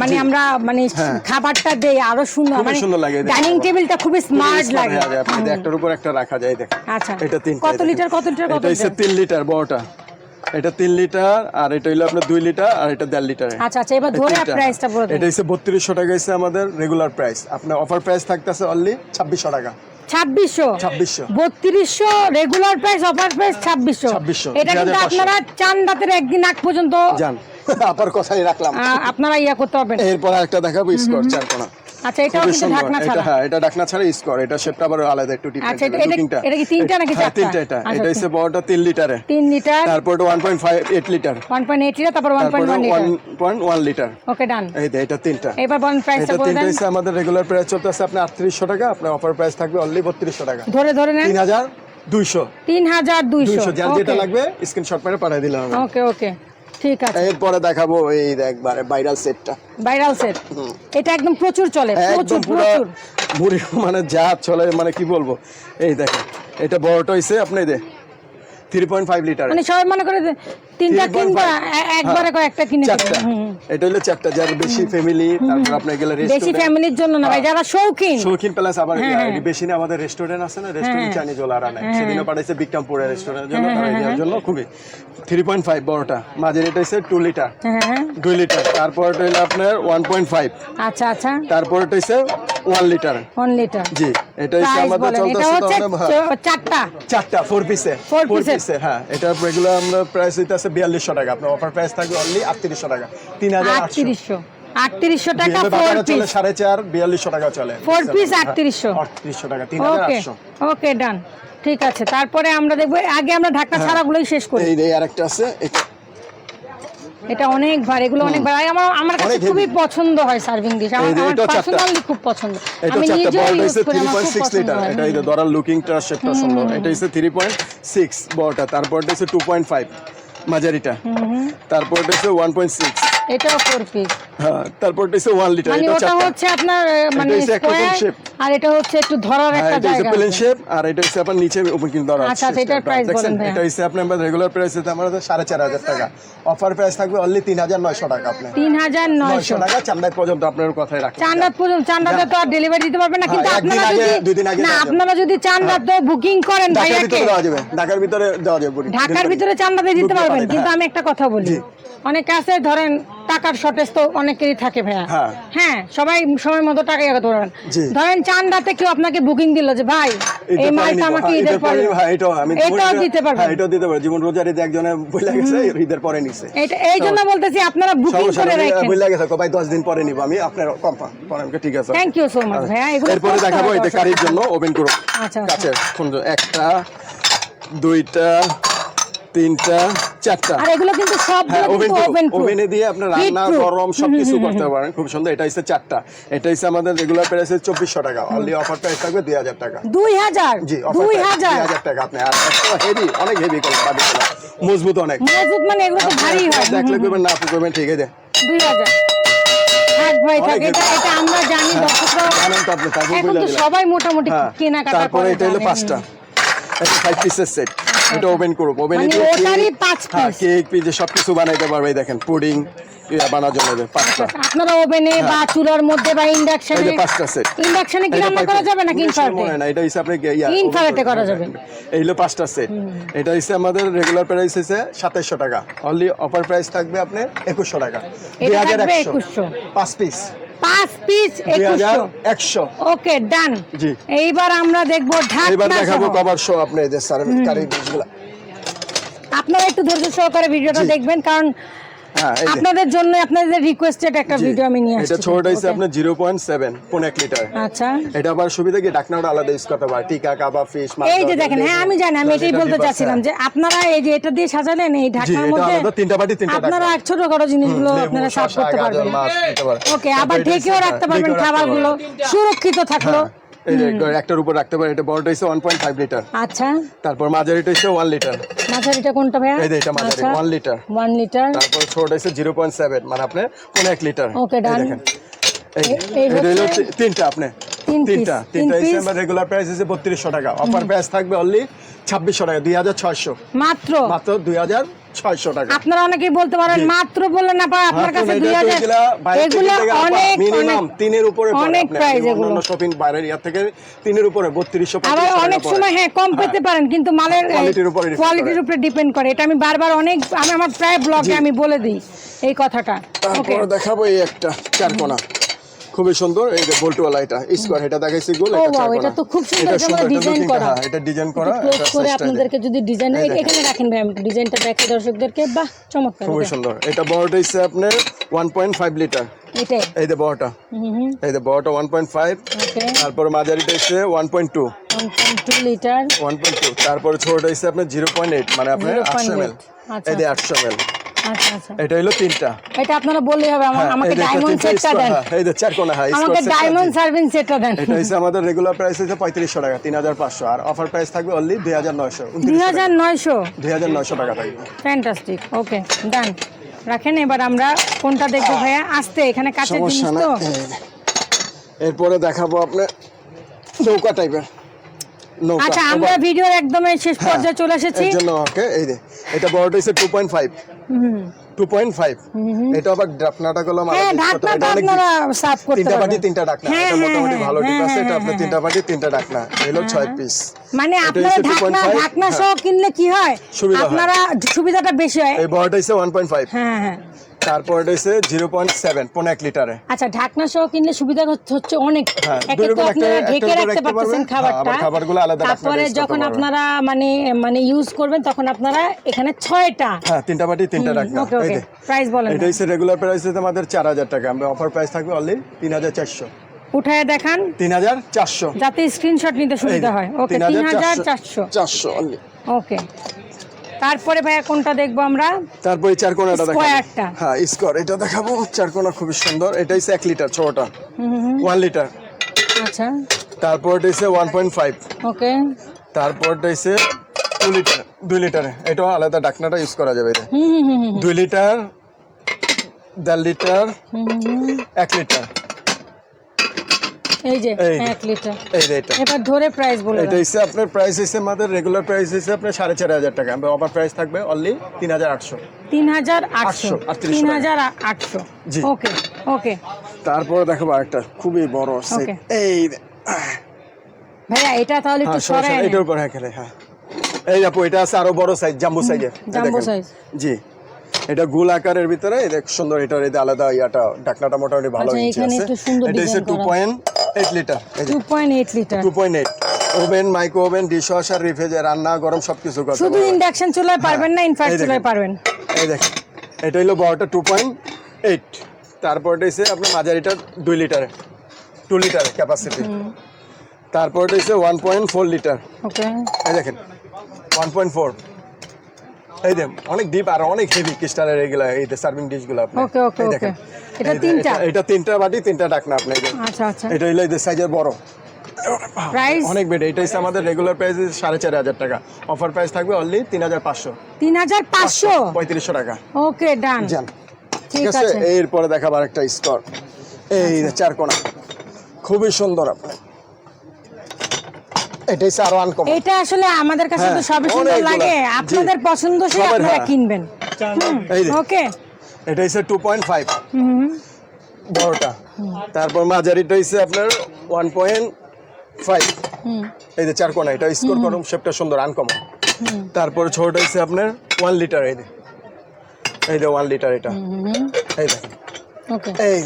মানে আমরা মানে হ্যাঁ। খাবারটা দেই আরও সুন্দর মানে সুন্দর লাগে ডাইনিং টেবিলটা খুবই স্মার্ট লাগে। আপনি একটার উপর একটা রাখা যায় দেখেন। আচ্ছা। এটা তিন কত লিটার কত লিটার কত এটা হচ্ছে লিটার? বড়টা। এটা তিন লিটার আর এটা হলো আপনার দুই লিটার আর এটা দেড় লিটার আচ্ছা আচ্ছা এবার ধরে প্রাইসটা বলে এটা হচ্ছে বত্রিশশো টাকা হচ্ছে আমাদের রেগুলার প্রাইস আপনার অফার প্রাইস থাকতেছে অনলি ছাব্বিশশো টাকা। ছাব্বিশশো। ছাব্বিশশো। বত্রিশশো রেগুলার প্রাইস অফার প্রাইস ছাব্বিশশো। 2600 এটা কিন্তু আপনারা চান রাতের একদিন আগ পর্যন্ত। যান। (laughs) আপার কথাই রাখলাম। আপনারা ইয়া করতে পারবেন। এরপর একটা দেখাবো স্কোর চারকোনা আচ্ছা এটাও কিন্তু ঢাকনা ছাড়া। হ্যাঁ এটা ঢাকনা ছাড়া স্কোর এটা শেপটা আবার আলাদা একটু ডিফারেন্ট আচ্ছা, এটা- এটা- কি তিনটা নাকি হ্যাঁ চারটা? তিনটা এটা। আচ্ছা, এটা হচ্ছে বড়টা তিন লিটারে। তিন লিটার। তারপর one point five eight litre one point eight litre তারপর ওয়ান তারপরে point one one litre okay done এই যে এটা তিনটা। এবার বলেন প্রাইসটা এটা তিনটা আমাদের রেগুলার প্রাইস চলতেছে আপনার আটত্রিশশো টাকা। আপনার অফার প্রাইস থাকবে অনলি বত্রিশশো টাকা। ধরে ধরে নেন। তিন হাজার দুইশো। তিন হাজার দুইশো। দুইশো। যার যেটা লাগবে স্ক্রিনশট মেরে পাঠিয়ে দিলাম ওকে ওকে ঠিক আছে। এরপরে দেখাবো এই একবারে ভাইরাল সেটটা ভাইরাল সেট এটা একদম প্রচুর চলে প্রচুর প্রচুর। বুড়ি মানে যা চলে মানে কি বলব? এই দেখেন এটা বড়টা হইছে আপনি দে। Three point five litre. মানে সবাই মনে করে তিনটা কিনবা একবারে হ্যাঁ, কয়েকটা কিনে এটা হলো চারটা যার বেশি ফ্যামিলি তারপর গেলে বেশি ফ্যামিলির জন্য না ভাই যারা শৌখিন। শৌখিন প্যালেস আবার হ্যাঁ, হ্যাঁ। বেশি না আমাদের রেস্টুরেন্ট আছে না রেস্টুরেন্ট চাইনিজ ওলা রানে সেদিনও পাঠাইছে বিক্রমপুরের রেস্টুরেন্টের জন্য তারা হ্যাঁ, জন্য খুবই। থ্রি পয়েন্ট ফাইভ বড়টা মাঝের এটা হচ্ছে টু লিটার হ্যাঁ হ্যাঁ। দুই লিটার তারপর এটা হলো আপনার ওয়ান পয়েন্ট ফাইভ আচ্ছা আচ্ছা। তারপর এটা হচ্ছে ওয়ান লিটার ওয়ান লিটার জি এটা হচ্ছে আমাদের চারটা। চারটা ফোর পিসে Four ফোর piece-এর? হ্যাঁ এটা রেগুলার আমরা প্রাইস দিতে আছে বিয়াল্লিশশো টাকা। আপনার অফার প্রাইস থাকবে অনলি আটত্রিশশো টাকা। তিন হাজার আটত্রিশশো। আটত্রিশশো টাকা ফোর পিস সাড়ে চার বিয়াল্লিশশো টাকা চলে। ফোর পিস আটত্রিশশো। আটত্রিশশো টাকা তিন হাজার ওকে আটশো। ওকে ডান ঠিক আছে তারপরে আমরা দেখব আগে আমরা ঢাকা ছাড়াগুলোই শেষ করি। এই আরেকটা আছে এটা এটা অনেক ভার এগুলো অনেক ভার। আমার আমার কাছে খুবই পছন্দ হয় সার্ভিং ডিশ। আমার আমার পার্সোনালি খুব পছন্দ। আমি বড় ইউজ করি আমার খুব পছন্দ লিটার হয়। এটা এই যে লুকিং লুকিংটা শেপটা সুন্দর। এটা হচ্ছে থ্রি পয়েন্ট সিক্স বড়টা তারপর এটা হচ্ছে টু পয়েন্ট ফাইভ মাঝারিটা তারপর এটা হচ্ছে ওয়ান পয়েন্ট সিক্স এটাও পিস হ্যাঁ তারপর এটা হচ্ছে লিটার মানে এটা ওটা হচ্ছে আপনার মানে স্কোয়ার। আর এটা হচ্ছে একটু ধরার হ্যাঁ একটা এটা প্লেন শেপ আর এটা হচ্ছে আপনার নিচে উপর কিন্তু ধরা আচ্ছা, আচ্ছা, এটার price বলেন ভাইয়া। এটা হচ্ছে আপনার রেগুলার প্রাইস হচ্ছে আমাদের সাড়ে চার হাজার টাকা। অফার প্রাইস থাকবে অনলি তিন হাজার নয়শো টাকা আপনার। তিন হাজার নয়শো। নয়শো টাকা চান্দাই পর্যন্ত আপনার কথাই রাখেন চান্দাত পর্যন্ত চান্দাতে তো আর ডেলিভারি দিতে পারবে না কিন্তু হ্যাঁ, একদিন আপনারা যদি দুদিন আগে না আপনারা যদি চান্দাতে বুকিং করেন ঢাকার ভাইয়াকে ভিতরে দেওয়া যাবে ঢাকার ভিতরে দেওয়া যাবে ঢাকার ভিতরে চান্দাতে দিতে পারবেন কিন্তু হ্যাঁ। আমি একটা কথা বলি। অনেক আছে ধরেন টাকার শর্টেজ তো অনেকেরই থাকে ভাইয়া। হ্যাঁ। হ্যাঁ সবাই সময় মতো টাকা ইয়ে জি। ধরেন চান্দাতে কেউ আপনাকে বুকিং দিল যে ভাই এই মালটা আমাকে হ্যাঁ, ঈদের পরে হ্যাঁ, এটাও আমি জীবন- দিতে পারবেন। এটাও দিতে পারব। জীবন রোজার ঈদে একজনে বলে গেছে ঈদের পরে নিছে। এটা এই জন্য বলতেছি আপনারা বুকিং করে রাখেন। বলে গেছে ভাই দশ দিন পরে নিবো আমি আপনার কনফার্ম পরে আমাকে ঠিক আছে। থ্যাংক ইউ সো মাচ ভাইয়া এগুলো এরপরে দেখাবো এটা কারির জন্য ওপেন করো আচ্ছা, আচ্ছা। একটা দুইটা তিনটা চারটা। আর এগুলো কিন্তু হ্যাঁ ওভেন ওভেনে দিয়ে আপনার রান্না। গরম (laughs) করতে পারেন। খুব সুন্দর এটা হচ্ছে চারটা। এটা হচ্ছে আমাদের রেগুলার প্রাইস চব্বিশশো টাকা। অনলি অফার প্রাইস থাকবে দুই হাজার টাকা। দুই হাজার? জি অফার দুই দুই হাজার? হাজার টাকা আপনি আর হেভি অনেক হেভি মজবুত অনেক। মজুদ মানে এগুলো তো ভারী হয়। দেখলে করবেন না করবেন ঠিক আছে। দুই হাজার। আমরা জানি দর্শকরা আপনি তারপর এখন তো সবাই মোটামুটি হ্যাঁ। কেনাকাটা তারপরে এটা হলো পাঁচটা। ফাইভ পিসের সেট এটা হ্যাঁ piece। কেক পিজে সবকিছু বানাইতে পারবে দেখেন পুডিং বানার জন্য পাঁচটা। আপনারা ওভেনে বা চুলার মধ্যে বা হ্যাঁ। ইন্ডাকশনে পাঁচটা সেট ইন্ডাকশনে কি রান্না করা যাবে নাকি ইনফ্রারেটে মনে না এটা হচ্ছে আপনি করা যাবে। এই হলো পাঁচটা সেট এটা হচ্ছে আমাদের রেগুলার প্রাইস হচ্ছে টাকা। অনলি অফার প্রাইস থাকবে আপনার একুশশো টাকা। এটা দুই হাজার থাকবে একশো। 2100 পাঁচ পিস পাঁচ পিস একশো। ওকে ডান জি। এইবার আমরা দেখব এবার দেখাবো কভার শো আপনি এদের সার্ভিস কারি আপনারা একটু ধৈর্য সহকারে ভিডিওটা দেখবেন কারণ। আপনাদের জন্য আপনাদের রিকোয়েস্টেড একটা ভিডিও আমি নিয়ে এটা ছোট Okay. আপনার জিরো পয়েন্ট সেভেন কোন এক লিটার আচ্ছা। এটা আবার সুবিধা কি? ডাকনাটা আলাদা ইউজ করতে পারে। টিকা কাবাব ফিশ মাছ এই যে দেখেন হ্যাঁ আমি জানি আমি এটাই বলতে চাচ্ছিলাম যে আপনারা এই যে এটা দিয়ে সাজালেন এই ঢাকার মধ্যে তিনটা বাটি, তিনটা আপনারা ঢাকনা। ছোটখাটো জিনিসগুলো লেবু, আপনারা সার্ভ করতে পারবেন। ওকে আবার ঢেকেও রাখতে পারবেন খাবারগুলো। সুরক্ষিত থাকল। এই যে একটার উপর রাখতে পারে এটা বড়টা হচ্ছে ওয়ান পয়েন্ট ফাইভ লিটার আচ্ছা। তারপর মাঝারিটা হচ্ছে ওয়ান লিটার মাঝারিটা কোনটা ভাইয়া? এই যে এটা মাঝারি আচ্ছা। ওয়ান লিটার ওয়ান লিটার তারপর ছোট হচ্ছে জিরো পয়েন্ট সেভেন মানে আপনার কোন এক লিটার Okay, done. দেখেন। এই হলো তিনটা আপনি। তিনটা। তিনটা রেগুলার প্রাইস বত্রিশশো টাকা। অফার প্রাইস থাকবে অনলি ছাব্বিশশো টাকা দুই হাজার ছয়শো। মাত্র? মাত্র দুই হাজার টাকা। আপনারা অনেকেই বলতে পারেন মাত্র বললেন না পায় আপনার কাছে দুই হাজার। এগুলো অনেক মিনিমাম তিনের উপরে অনেক প্রাইস এগুলো। শপিং বাইরের ইয়ার থেকে তিনের উপরে বত্রিশশো আবার অনেক সময় হ্যাঁ কম পেতে পারেন কিন্তু মালের Quality-র উপরে কোয়ালিটির উপরে ডিপেন্ড করে। এটা আমি বারবার অনেক আমি আমার প্রায় ব্লগে আমি বলে দিই এই কথাটা। ওকে তারপর দেখাবো এই একটা চারকোনা। খুবই সুন্দর এই যে বল্টুয়ালা এটা স্কোয়ার এটা দেখাইছি গোল এটা wow, এটা তো খুব সুন্দর, এটা এটা করা। হ্যাঁ, এটা ডিজাইন করা ক্লোজ করে আপনাদেরকে যদি ডিজাইন এখানে রাখেন ভাই আমি ডিজাইনটা দেখি দর্শকদেরকে বাহ চমৎকার খুবই সুন্দর এটা বড়টা হচ্ছে আপনার ওয়ান পয়েন্ট ফাইভ লিটার এটাই। এই যে বড়টা। হুম এই যে বড়টা ওয়ান পয়েন্ট ফাইভ ওকে। তারপর মাঝারিটা হচ্ছে one point two one point two litre one point two তারপরে ছোটটা হচ্ছে আপনার জিরো পয়েন্ট এইট মানে আপনার 0.8 আটশো এম আচ্ছা। এই যে আটশো এম আচ্ছা আচ্ছা এটা হলো তিনটা। এটা আপনারা বললেই হবে হ্যাঁ, আমাকে ডায়মন্ড সেটটা দেন। হ্যাঁ, এই যে চারকোনা হ্যাঁ আমাকে ডায়মন্ড সার্ভিং সেটটা দেন। এটা হচ্ছে আমাদের রেগুলার প্রাইস হচ্ছে পঁয়ত্রিশশো টাকা তিন হাজার পাঁচশো আর অফার প্রাইস থাকবে অনলি দুই হাজার নয়শো দুই হাজার নয়শো? দুই হাজার নয়শো টাকা থাকবে। ফ্যান্টাস্টিক ওকে ডান রাখেন এবার আমরা কোনটা দেখব ভাইয়া? আসতে এখানে কাছের জিনিস তো। এরপরে দেখাবো আপনার নৌকা টাইপের আচ্ছা আমরা ভিডিওর একদমই শেষ পর্যায়ে চলে এসেছি। এর জন্য ওকে এই যে এটা বড়টা হচ্ছে টু পয়েন্ট ফাইভ হুম টু পয়েন্ট ফাইভ এটা আবার ডাকনাটা গুলো মানে ঢাকনাটা আপনারা সাফ করতে তিনটা পাটি তিনটা ডাকনা। হ্যাঁ, এটা মোটামুটি হ্যাঁ, ভালো হ্যাঁ, আছে এটা হ্যাঁ, আপনার তিনটা পাটি তিনটা ডাকনা। এলো ছয় পিস মানে আপনারা ঢাকনা ঢাকনা সহ কিনলে কি হয়? হয়। আপনারা সুবিধাটা বেশি হয়। এই বড়টা পয়েন্ট ফাইভ হ্যাঁ হ্যাঁ। তারপর এটা হচ্ছে জিরো পয়েন্ট সেভেন পনেরো এক লিটারে। আচ্ছা ঢাকনা সহ কিনলে সুবিধা হচ্ছে- অনেক। হ্যাঁ, একে তো আপনারা ঢেকে রাখতে পারতেছেন পারবেন, হ্যাঁ, খাবারটা খাবারগুলো আলাদা তারপরে যখন আপনারা মানে মানে ইউজ করবেন তখন আপনারা এখানে ছয়টা। হ্যাঁ তিনটা পাটি তিনটা ওকে ওকে প্রাইস বলেন। এটা হচ্ছে রেগুলার প্রাইস হচ্ছে আমাদের চার হাজার টাকা। আমরা অফার প্রাইস থাকবে অনলি তিন হাজার চারশো। উঠায় দেখান। তিন হাজার চারশো। যাতে স্ক্রিনশট নিতে সুবিধা হয়। ওকে তিন হাজার চারশো। চারশো। ওকে। তারপরে ভাইয়া কোনটা দেখব আমরা? তারপরে চার কোনাটা স্কোয়ারটা হ্যাঁ স্কোয়ার এটা দেখাবো। চার কোনা খুবই সুন্দর। এটা হচ্ছে এক লিটার ছোটটা। ওয়ান লিটার আচ্ছা। তারপর এটা হচ্ছে ওয়ান পয়েন্ট ফাইভ ওকে। তারপরটা হচ্ছে টু লিটার দুই লিটারে এটাও আলাদা ডাকনাটা ইউজ করা যাবে এটা। হুম হুম হুম হুম দুই লিটার দেড় লিটার। এক লিটার এই যে এই যে। এক লিটার এই যে এটা। এবার ধরে প্রাইস বলে এটা হচ্ছে আপনার প্রাইস হচ্ছে আমাদের রেগুলার প্রাইস হচ্ছে আপনার সাড়ে চার হাজার টাকা। আমরা অফার প্রাইস থাকবে অনলি তিন হাজার আটশো। তিন হাজার আটশো। 800, 38 তিন টাকা। হাজার আটশো। জি। ওকে ওকে তারপরে দেখাবো একটা খুবই বড় সেট এই ভাইয়া এটা তাহলে একটু হ্যাঁ এটার উপর হ্যাঁ খেলে হ্যাঁ। এই আপু এটা আছে আরও বড় সাইজ জাম্বো সাইজের জাম্বো। সাইজ জি। এটা গোল আকারের ভিতরে দেখ সুন্দর এটার আলাদা ইয়াটা ডাকনাটা মোটামুটি ভালো আচ্ছা, এটা হচ্ছে টু পয়েন্ট এইট লিটার এই যে। Two point eight litre two point eight oven micro oven dishwasher রিফ্রিজে রান্না গরম সবকিছু করতে শুধু। ইন্ডাকশন চুলায় পারবেন না এই চুলায় পারবেন। এই দেখেন। এটা হলো বড়টা টু পয়েন্ট এইট তারপর এটা হচ্ছে আপনার মাঝারিটা দুই লিটারে। টু লিটার ক্যাপাসিটি তারপর পয়েন্ট ফোর লিটার ওকে এই দেখেন। ওয়ান পয়েন্ট ফোর এই দেখ অনেক ডিপ আর অনেক হেভি ক্রিস্টালের এগুলা এই সার্ভিং ডিশগুলো আপনি ওকে ওকে ওকে দেখেন। এটা তিনটা? এটা- তিনটা বাটি তিনটা ডাকনা আপনি আচ্ছা আচ্ছা। এটা হলো এই সাইজের বড়। প্রাইস অনেক বেড এটা হচ্ছে আমাদের রেগুলার প্রাইস সাড়ে চার হাজার টাকা। অফার প্রাইস থাকবে অনলি তিন হাজার পাঁচশো। তিন হাজার পাঁচশো? পঁয়ত্রিশশো টাকা। ওকে ডান জান। ঠিক আছে? এরপরে দেখাবার একটা স্কর এই চার কোনা। খুবই সুন্দর আপনার। এটা হচ্ছে আরও আনকমন এটা আসলে আমাদের কাছে তো হ্যাঁ, সবই সুন্দর লাগে। আপনাদের পছন্দ সে সবার, আপনারা হ্যাঁ। কিনবেন। ওকে। এটা হচ্ছে টু পয়েন্ট ফাইভ হুম বড়টা। তারপর মাঝারিটা হচ্ছে আপনার ওয়ান পয়েন্ট ফাইভ হুম। এই যে চার কোনা এটা স্কোর করুন শেপটা সুন্দর আনকমন হুম। তারপর ছোটটা হচ্ছে আপনার ওয়ান লিটার এই যে। এই যে ওয়ান লিটার এটা। হুম এই দেখেন ওকে। এই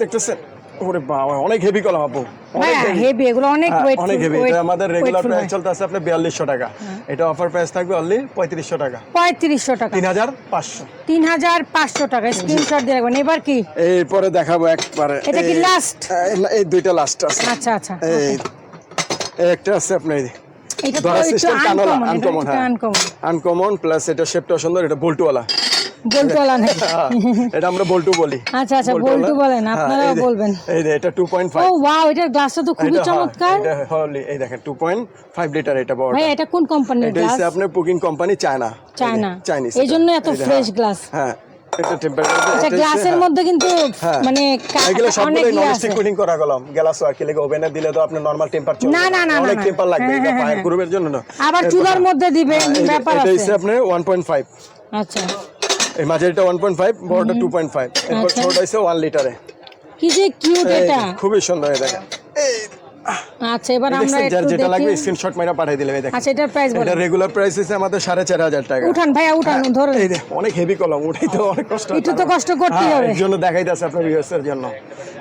দেখতেছেন? ওরে বাবা অনেক হেভি কলাম আপু হেভি এগুলো অনেক হ্যাঁ, অনেক হেভি এটা আমাদের রেগুলার প্রাইস চলতে আছে আপনার বিয়াল্লিশশো টাকা। হ্যাঁ। এটা অফার প্রাইস থাকবে অনলি পঁয়ত্রিশশো টাকা। পঁয়ত্রিশশো টাকা। তিন হাজার পাঁচশো। তিন হাজার পাঁচশো টাকা স্ক্রিনশট দিয়ে রাখবেন। এবার কি? এরপরে দেখাবো একবারে এটা কি এই- এই দুইটা লাস্ট আছে। আচ্ছা আচ্ছা এই একটা আছে আপনার এটা সিস্টেম কানোলা হ্যাঁ। আনকমন আনকমন প্লাস এটা শেপটা সুন্দর এটা বল্টুওয়ালা। (laughs) হ্যাঁ, (laughs) এটা আমরা বল্টু বলি। আচ্ছা, আচ্ছা, বল্টু বলেন, হ্যাঁ, আপনারাও বলবেন। এই এটা two point oh five wow এটার গ্লাসটা তো খুবই চমৎকার। এই দেখেন টু পয়েন্ট ফাইভ লিটার এটা বড় ভাই এটা কোন কোম্পানির গ্লাস হচ্ছে আপনার পুকিং কোম্পানি চায়না চায়না চাইনিজ এই জন্য এত ফ্রেশ গ্লাস হ্যাঁ এটা টেম্পারেচার আচ্ছা গ্লাসের মধ্যে কিন্তু হ্যাঁ। মানে এগুলো সবগুলোই করা গেলাম। গ্লাস আর কি লেগে ওভেনে দিলে তো আপনি নরমাল না, না, না, না, অনেক টেম্পার লাগবে হ্যাঁ, এটা হ্যাঁ, ফায়ার হ্যাঁ। গ্রুপের জন্য না। আবার চুলার মধ্যে দিবেন হ্যাঁ, ব্যাপার এটা হচ্ছে আপনার ওয়ান পয়েন্ট ফাইভ আচ্ছা। এই মাঝারিটা ওয়ান পয়েন্ট ফাইভ বড়টা টু পয়েন্ট ফাইভ এরপর ছোট ছোটটা হচ্ছে ওয়ান লিটারে কি যে কিউট এটা। খুবই সুন্দর এটা। এই আচ্ছা এবার আমরা একটু যেটা লাগবে স্ক্রিনশট মাইরা পাঠিয়ে দিলে দেখেন। আচ্ছা এটার প্রাইস এটা রেগুলার প্রাইস হচ্ছে আমাদের সাড়ে চার হাজার টাকা। উঠান ভাইয়া উঠান ধরুন। এই দেখ অনেক হেভি কলম উঠাই তো অনেক কষ্ট (laughs) একটু তো কষ্ট করতেই হ্যাঁ, হবে। এর জন্য দেখাইতেছে আপনার জন্য।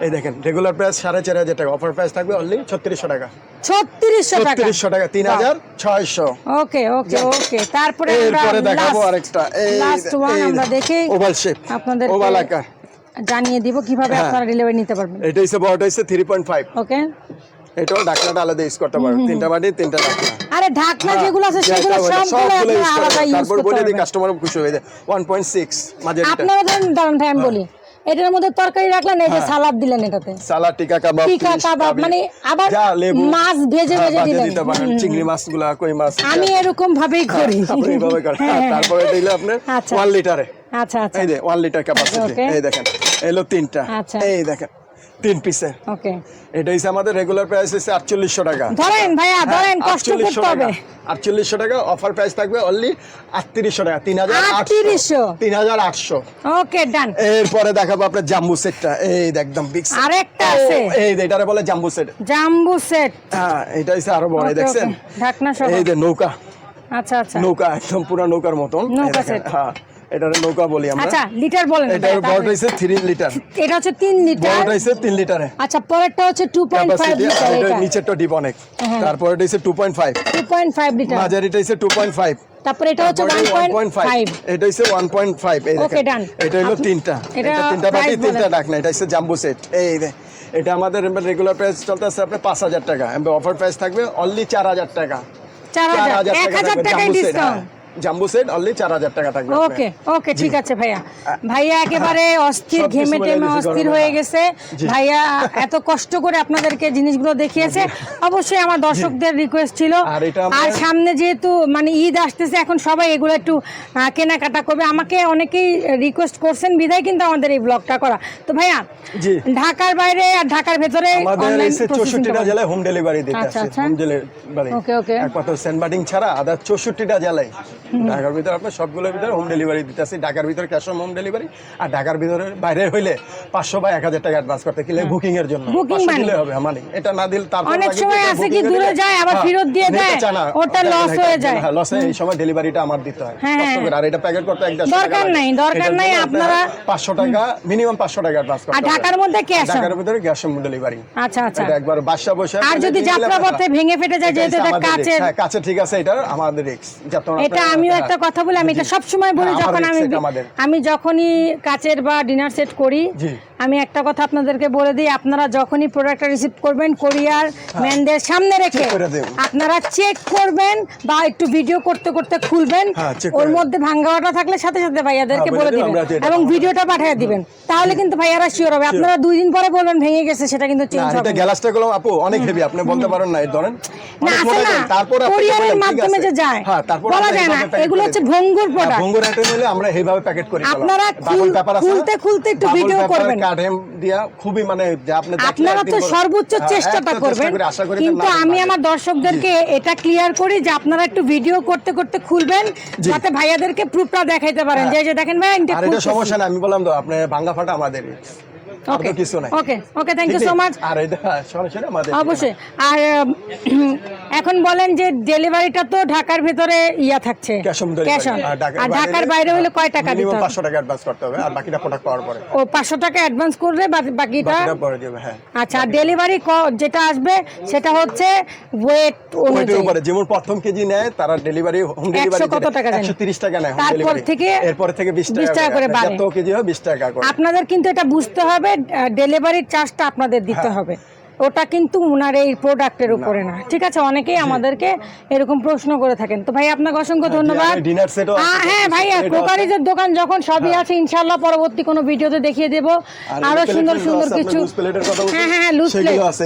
এই দেখেন রেগুলার প্রাইস সাড়ে চার হাজার টাকা অফার প্রাইস থাকবে অনলি ছত্রিশশো টাকা। ছত্রিশশো টাকা। ছত্রিশশো টাকা তিন হাজার ছয়শো। ওকে ওকে ওকে। তারপরে এরপরে দেখাবো আরেকটা। এই লাস্ট ওয়ান আমরা দেখে। ওভাল শেপ আপনাদের ওভাল আকার। জানিয়ে দিব কীভাবে হ্যাঁ। আপনারা ডেলিভারি নিতে পারবেন। এটা হচ্ছে বড়টা পয়েন্ট ফাইভ ওকে। এটাও ডাকনাটা আলাদা ইউজ করতে পারবে তিনটা বাটি তিনটা ডাকনা আরে ঢাকনা যেগুলো আছে হ্যাঁ, সেগুলো সবগুলো করতে আলাদা ইউজ তারপর করতে বলে দিই কাস্টমার খুশি হয়ে যায়। ওয়ান পয়েন্ট সিক্স মাঝে আপনারা দাঁড়ান হ্যাঁ। বলি। এটার মধ্যে তরকারি রাখলেন এই যে হ্যাঁ। সালাদ দিলেন এটাতে। সালাদ টিকা কাবাব টিকা কাবাব মানে আবার মাছ ভেজে হ্যাঁ, ভেজে দিলেন। পারেন চিংড়ি মাছগুলা কই মাছ আমি এরকম ভাবেই করি। আপনি এইভাবে করেন। হ্যাঁ, হ্যাঁ। তারপরে দিলে আপনার আচ্ছা। ওয়ান লিটারে আচ্ছা আচ্ছা। এই যে ওয়ান লিটার ক্যাপাসিটি এই দেখেন এলো তিনটা। আচ্ছা। এই দেখেন। তিন পিসের। ওকে। এটা হচ্ছে আমাদের রেগুলার প্রাইস হচ্ছে আটচল্লিশশো টাকা। ধরেন ভাইয়া ধরেন কষ্ট করতে হবে। আটচল্লিশশো টাকা অফার প্রাইস থাকবে অনলি আটত্রিশশো টাকা তিন হাজার 3800 তিন হাজার আটশো। ওকে ডান এরপরে দেখাবো আপনার জাম্বু সেটটা। এই একদম বিগ আরেকটা আছে। এই এটারে বলে জাম্বু সেট জাম্বু সেট হ্যাঁ এটা হচ্ছে আরও বড় দেখছেন? ঢাকনা সহ এই যে নৌকা। আচ্ছা আচ্ছা। নৌকা একদম পুরো নৌকার মতন। নৌকা set। হ্যাঁ। এটার নৌকা বলি আমরা। আচ্ছা লিটার বলেন এটা বড়টা তাহলে। হচ্ছে লিটার। এটা হচ্ছে তিন লিটার। বড়টা তিন লিটারে। আচ্ছা পরেরটা হচ্ছে two point five capacity litre এটা এটা। নিচেরটা ডিপ অনেক। হ্যাঁ। তারপর এটা টু পয়েন্ট ফাইভ লিটার। মাঝারিটা ফাইভ তারপরে এটা হচ্ছে ওয়ান পয়েন্ট ফাইভ এটা হচ্ছে ওয়ান পয়েন্ট ফাইভ এই Okay, দেখেন। এটা হলো তিনটা। এটা এটা তিনটা বাটি তিনটা। ডাক না এটা হচ্ছে জাম্বু সেট এই এটা আমাদের রেগুলার প্রাইস চলতেছে আপনার পাঁচ হাজার টাকা। অফার প্রাইস থাকবে অনলি চার হাজার টাকা। চার হাজার। এক হাজার টাকায় ডিসকাউন্ট জাম্বু সেট অনলি চার হাজার টাকা থাকবে ওকে ওকে ঠিক আছে ভাইয়া। ভাইয়া একেবারে অস্থির ঘেমে টেমে অস্থির হয়ে গেছে। ভাইয়া এত কষ্ট করে আপনাদেরকে জিনিসগুলো দেখিয়েছে। অবশ্যই আমার দর্শকদের রিকোয়েস্ট ছিল। আর সামনে যেহেতু মানে ঈদ আসতেছে এখন সবাই এগুলো একটু কেনাকাটা করবে। আমাকে অনেকেই রিকোয়েস্ট করছেন বিধায় কিন্তু আমাদের এই ব্লগটা করা। তো ভাইয়া ঢাকার বাইরে আর ঢাকার ভেতরে চৌষট্টিটা জেলায় হোম ডেলিভারি দিতে আছে। Home delivery okay, okay. একমাত্র সেন্টমার্টিন ছাড়া আদার চৌষট্টিটা জেলায়। (laughs) ঢাকার ভিতরে আপনার সবগুলোর ভিতরে হোম ডেলিভারি দিতে আছে ঢাকার ভিতরে ক্যাশ অন হোম ডেলিভারি আর ঢাকার ভিতরে বাইরে হইলে পাঁচশো বা এক হাজার টাকা অ্যাডভান্স করতে গেলে বুকিং এর জন্য। 500। দিলে হবে মানে এটা না দিলে তারপর অনেক সময় আছে কি দূরে যায়, আবার হ্যাঁ, ফেরত দিয়ে দেয়, ওটা নিতে হয়ে যায়। এই সময় ডেলিভারিটা আমার দিতে হয়। হ্যাঁ, হ্যাঁ। আর এটা প্যাকেট করতে এক দরকার নাই, দরকার নাই, আপনারা- পাঁচশো টাকা মিনিমাম পাঁচশো টাকা অ্যাডভান্স করতে আর ঢাকার মধ্যে on? ঢাকার ভিতরে ক্যাশ অন ডেলিভারি আচ্ছা আচ্ছা। এটা একবার বাসা বসে আর যদি যাত্রা ভেঙে ফেটে যায় যেহেতু এটা হ্যাঁ কাছে ঠিক আছে এটা আমাদের রিস্ক এটা আমিও একটা কথা বলি আমি এটা সবসময় বলি হ্যাঁ, যখন আমি। আমি যখনই কাচের বা ডিনার সেট করি আমি একটা কথা আপনাদেরকে বলে দিই আপনারা যখনই প্রোডাক্টটা রিসিভ করবেন কোরিয়ার ম্যানদের সামনে রেখে। আপনারা চেক করবেন বা একটু ভিডিও করতে করতে খুলবেন হ্যাঁ, ওর। মধ্যে ভাঙ্গাওয়াটা থাকলে সাথে সাথে ভাইয়াদেরকে হ্যাঁ, বলে দিবেন এবং ভিডিওটা পাঠিয়ে দিবেন। তাহলে কিন্তু ভাইয়ারা শিওর হবে। আপনারা দুই দিন পরে বলবেন ভেঙে গেছে সেটা কিন্তু চেঞ্জ হবে এটা গ্যালাসটা গুলো আপু অনেক হেভি আপনি বলতে পারেন না ধরেন। না মোটা না। তারপর কোরিয়ারের মাধ্যমে যে যায় হ্যাঁ তারপর বলা যায় না। এগুলো হচ্ছে ভঙ্গুর হ্যাঁ, প্রোডাক্ট ভঙ্গুর আইটেম হলে আমরা এইভাবে প্যাকেট করি আপনারা খুলতে খুলতে একটু ভিডিও করবেন। কাঠেম দিয়া খুবই মানে যে আপনি আপনারা তো সর্বোচ্চ হ্যাঁ, চেষ্টাটা চেষ্টা করবেন। কিন্তু আমি আমার দর্শকদেরকে এটা ক্লিয়ার করি যে আপনারা একটু ভিডিও করতে করতে খুলবেন। যাতে ভাইয়াদেরকে প্রুফটা দেখাইতে পারেন। যে যে দেখেন ভাই এটা সমস্যা না আমি বললাম তো আপনি ভাঙ্গা ফাটা আমাদের। আর তো কিছু নাই। Okay okay thank you so much আর এটা সরাসরি আমাদের অবশ্যই। আর (clears throat) এখন বলেন যে ডেলিভারিটা তো ঢাকার ভেতরে ইয়া থাকছে। ক্যাশ অন আর ঢাকার বাইরে হলে কয় টাকা দিতে হবে? পাঁচশো টাকা অ্যাডভান্স করতে হবে আর বাকিটা প্রোডাক্ট পাওয়ার পরে। ও পাঁচশো টাকা অ্যাডভান্স করলে বাকিটা? বাকিটা পরে দেবে হ্যাঁ। আচ্ছা ডেলিভারি যেটা আসবে সেটা হচ্ছে ওয়েট অনুযায়ী। উপরে যেমন প্রথম কেজি নেয় তারা ডেলিভারি হোম ডেলিভারি কত টাকা? একশো তিরিশ টাকা নেয় হোম তারপর ডেলিভারি থেকে এরপর থেকে বিশ 20 টাকা করে করে বাড়ে। যত কেজি হয় বিশ টাকা করে। আপনাদের কিন্তু এটা বুঝতে হবে ডেলিভারির চার্জটা আপনাদের দিতে হ্যাঁ। হবে ওটা কিন্তু উনার এই প্রোডাক্টের উপরে না। ঠিক আছে? অনেকেই আমাদেরকে এরকম প্রশ্ন করে থাকেন। তো ভাই আপনাকে অসংখ্য ধন্যবাদ। আছে। আহ, হ্যাঁ ভাইয়া ক্রোকারিজের দোকান যখন সবই আছে ইনশাল্লাহ পরবর্তী কোনো ভিডিওতে দেখিয়ে দেবো। আরও সুন্দর সুন্দর কিছু আপনার loose plate এর কথা বলছেন? হ্যাঁ হ্যাঁ হ্যাঁ লুজ প্লেট আছে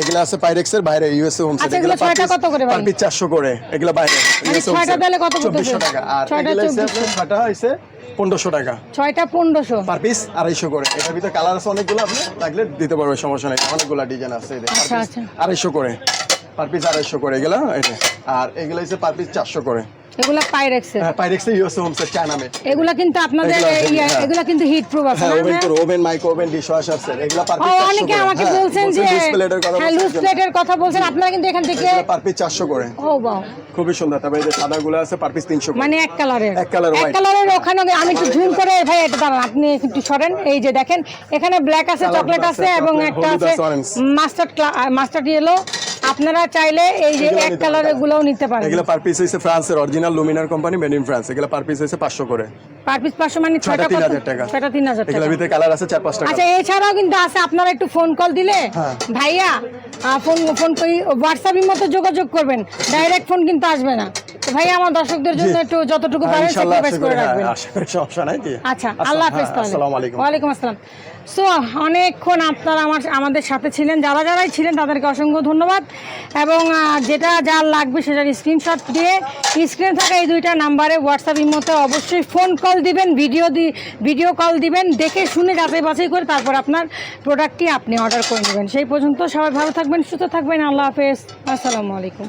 এই আছে পাইরেক্সের বাইরে ইউএসএ হোম এগুলো ছয়টা কত করে ভাই? করে এগুলো বাইরে ছয়টা homestead, দিলে কত পড়তেছে? চব্বিশশো টাকা। আর ছয়টা এগুলো হচ্ছে 2400 আপনার ছয়টা হয়েছে পনেরোশো টাকা। ছয়টা পনেরোশো। পার পিস আড়াইশো করে। এটার ভিতরে কালার আছে অনেকগুলো আপনি লাগলে দিতে পারবে সমস্যা নেই অনেকগুলো ডিজাইন আছে আচ্ছা, আচ্ছা। আড়াইশো করে। পার পিস আড়াইশো করে এগুলো আর এগুলো হচ্ছে পার পিস চারশো করে। এগুলা পাইরেক্সের হ্যাঁ ইউএসএ চায়না এগুলা কিন্তু আপনাদের এগুলো হ্যাঁ। কিন্তু হিট প্রুফ আছে হ্যাঁ না oven? Oven micro oven dishwasher set এগুলো পার অনেকে আমাকে বলছেন যে হ্যাঁ লুজ প্লেটের কথা বলছেন আপনারা কিন্তু এখান থেকে পার পিস চারশো করে। ও বাও খুবই সুন্দর তবে এই যে সাদা গুলো আছে পার পিস তিনশো করে। মানে এক কালারের এক colour এক কালারের ওখানে আমি একটু জুম করে ভাই এটা দাঁড়ান আপনি একটু সরেন। এই যে দেখেন এখানে ব্ল্যাক আছে চকলেট আছে, এবং একটা আছে, মাস্টার্ড মাস্টার্ড ইয়েলো আপনারা চাইলে এই যে এক নিতে কালারের গুলোও নিতে পারেন এগুলো পার পিস হয়েছে ফ্রান্সের original Luminarc company made in France এগুলো পার পিস হয়েছে পাঁচশো করে। পার পিস পাঁচশো মানে ছয়টা ছয়টা তিন কত? হাজার টাকা। ছয়টা তিন হাজার টাকা। এগুলোর ভিতরে কালার আছে চার পাঁচটা আচ্ছা এছাড়াও কিন্তু আছে আপনারা একটু ফোন কল দিলে হ্যাঁ। ভাইয়া ফোন ফোন করি হোয়াটসঅ্যাপের মতো যোগাযোগ করবেন। ডাইরেক্ট ফোন কিন্তু আসবে না। তো ভাইয়া আমার দর্শকদের জন্য একটু যতটুকু হ্যাঁ, পারেন ইনশাল্লাহ স্যাক্রিফাইস আশা করে হ্যাঁ, রাখবেন। আচ্ছা আল্লাহ হাফেজ হ্যাঁ, তাহলে। আসসালামু আলাইকুম। ওয়ালাইকুম আসসালাম। সো অনেকক্ষণ আপনারা আমার আমাদের সাথে ছিলেন। যারা যারাই ছিলেন, তাদেরকে অসংখ্য ধন্যবাদ। এবং যেটা যার লাগবে সেটার স্ক্রিনশট দিয়ে স্ক্রিনে থাকা এই দুইটা নাম্বারে হোয়াটসঅ্যাপ ইমোতে অবশ্যই ফোন কল দিবেন ভিডিও দি ভিডিও কল দিবেন, দেখে শুনে যাচাই বাছাই করে তারপর আপনার প্রোডাক্টটি আপনি অর্ডার করে নেবেন। সেই পর্যন্ত সবাই ভালো থাকবেন, সুস্থ থাকবেন। আল্লাহ হাফেজ। আসসালামু আলাইকুম।